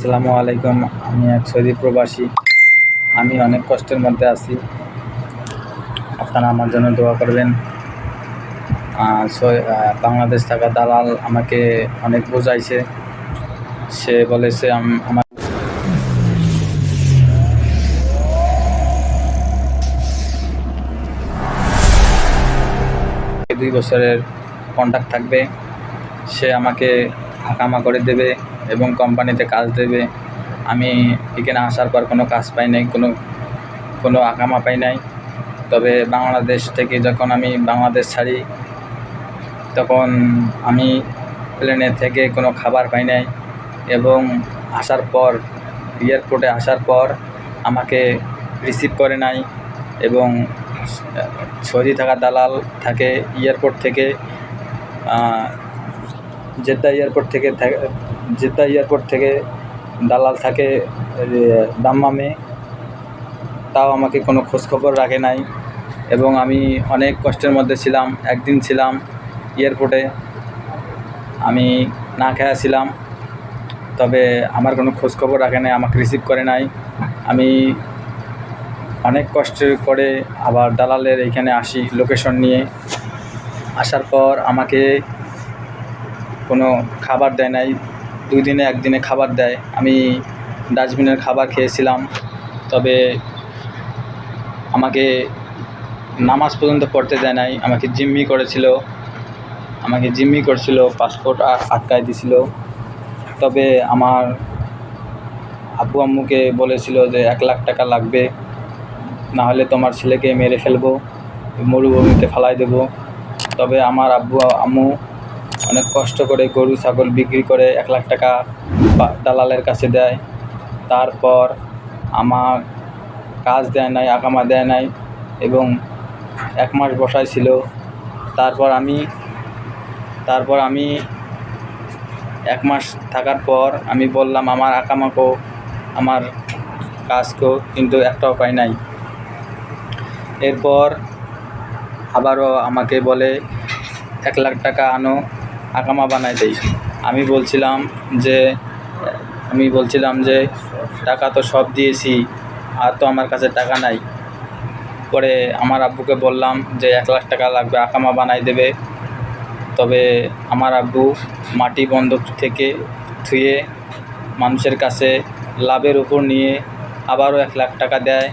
আসসালামু আলাইকুম, আমি এক সৌদি প্রবাসী। আমি অনেক কষ্টের মধ্যে আছি। আপনারা আমার জন্য দোয়া করবেন। বাংলাদেশ থাকা দালাল আমাকে অনেক বোঝাইছে। সে বলেছে আমার দুই বছরের কন্ট্যাক্ট থাকবে। সে আমাকে হাকামা করে দেবে। এবং কোম্পানিতে কাজ দেবে। আমি এখানে আসার পর কোনো কাজ পাই নাই, কোনো কোনো আকামা পাই নাই। তবে বাংলাদেশ থেকে যখন আমি বাংলাদেশ ছাড়ি, তখন আমি প্লেনে থেকে কোনো খাবার পাই নাই এবং আসার পর, এয়ারপোর্টে আসার পর আমাকে রিসিভ করে নাই এবং সৌদি থাকা দালাল থাকে এয়ারপোর্ট থেকে জেদ্দা এয়ারপোর্ট থাক- জেদ্দা এয়ারপোর্ট থেকে দালাল থাকে দাম্মামে। তাও আমাকে কোনো খোঁজখবর রাখে নাই এবং আমি অনেক কষ্টের মধ্যে ছিলাম, একদিন ছিলাম এয়ারপোর্টে। আমি না খেয়া ছিলাম, তবে আমার কোনো খোঁজখবর রাখে নাই, আমাকে রিসিভ করে নাই। আমি অনেক কষ্ট করে আবার দালালের এইখানে আসি লোকেশন নিয়ে। আসার পর আমাকে কোনো খাবার দেয় নাই দুই দিনে একদিনে খাবার দেয়। আমি ডাস্টবিনের খাবার খেয়েছিলাম। তবে আমাকে নামাজ পর্যন্ত পড়তে দেয় নাই। আমাকে জিম্মি করেছিল। আমাকে জিম্মি করছিল, পাসপোর্ট আটকায় দিছিল। তবে আমার আব্বু আম্মুকে বলেছিল যে, এক লাখ টাকা লাগবে। না হলে তোমার ছেলেকে মেরে ফেলব, মরুভূমিতে ফালাই দেবো। তবে আমার আব্বু আম্মু অনেক কষ্ট করে গরু, ছাগল বিক্রি করে এক লাখ টাকা দালালের কাছে দেয়। তারপর আমার কাজ দেয় নাই আকামা দেয় নাই এবং এক মাস বসায় ছিল। তারপর আমি তারপর আমি এক মাস থাকার পর আমি বললাম, আমার আকামাকো, আমার কাজকেও কিন্তু একটাও পাই নাই। এরপর আবারও আমাকে বলে, এক লাখ টাকা আনো। আকামা বানাই দেই। আমি বলছিলাম যে, আমি বলছিলাম যে, টাকা তো সব দিয়েছি, আর তো আমার কাছে টাকা নাই। পরে আমার আব্বুকে বললাম যে, এক লাখ টাকা লাগবে, আকামা বানাই দেবে। তবে আমার আব্বু মাটি বন্ধক থেকে থুয়ে মানুষের কাছে লাভের উপর নিয়ে আবারও এক লাখ টাকা দেয়।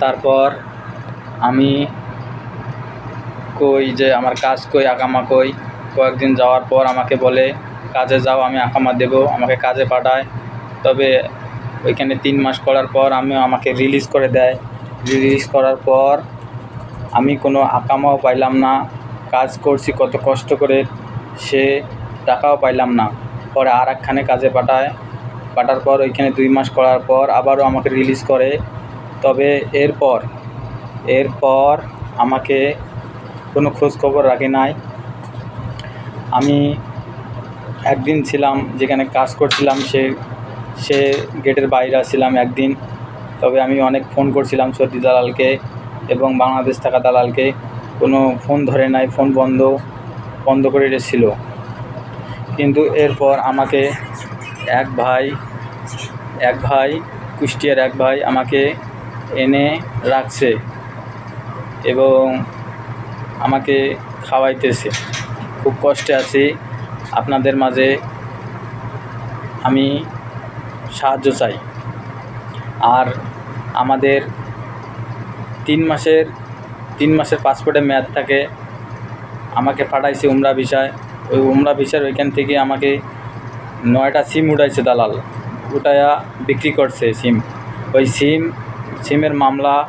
তারপর আমি কই যে, আমার কাজ কই, আকামা কই? কয়েকদিন যাওয়ার পর আমাকে বলে, কাজে যাও, আমি আকামা দেব, আমাকে কাজে পাঠায়। তবে ওইখানে তিন মাস করার পর আমি আমাকে রিলিজ করে দেয়। রিলিজ করার পর আমি কোনো আকামাও পাইলাম না। কাজ করছি কত কষ্ট করে, সে টাকাও পাইলাম না। পরে আর একখানে কাজে পাঠায়। পাঠার পর ওইখানে দুই মাস করার পর আবারও আমাকে রিলিজ করে। তবে এরপর এরপর আমাকে কোনো খোঁজ খবর রাখে নাই। আমি একদিন ছিলাম, যেখানে কাজ করছিলাম, সে সে গেটের বাইরে ছিলাম একদিন। তবে আমি অনেক ফোন করছিলাম সর্দি দালালকে এবং বাংলাদেশ থাকা দালালকে। কোনো ফোন ধরে নাই, ফোন বন্ধ বন্ধ করে রেখেছিল। কিন্তু এরপর আমাকে এক ভাই এক ভাই, কুষ্টিয়ার এক ভাই আমাকে এনে রাখছে এবং আমাকে খাওয়াইতেছে। খুব কষ্টে আছি। আপনাদের মাঝে আমি সাহায্য চাই। আর আমাদের তিন মাসের তিন মাসের পাসপোর্টে মেয়াদ থাকে। আমাকে পাঠাইছে উমরা ভিসায়। ওই উমরা ভিসার ওইখান থেকে আমাকে নয়টা সিম উঠাইছে দালাল। উঠায়া বিক্রি করছে সিম। ওই সিম, সিমের মামলা,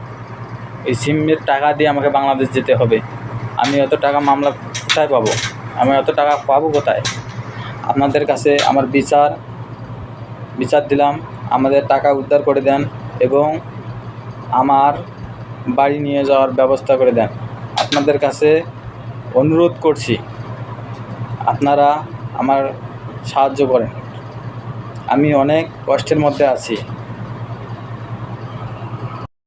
ওই সিমের টাকা দিয়ে আমাকে বাংলাদেশ যেতে হবে। আমি অত টাকা মামলা কোথায় পাবো? আমি অত টাকা পাবো কোথায়? আপনাদের কাছে আমার বিচার বিচার দিলাম, আমাদের টাকা উদ্ধার করে দেন এবং আমার বাড়ি নিয়ে যাওয়ার ব্যবস্থা করে দেন। আপনাদের কাছে অনুরোধ করছি, আপনারা আমার সাহায্য করেন। আমি অনেক কষ্টের মধ্যে আছি।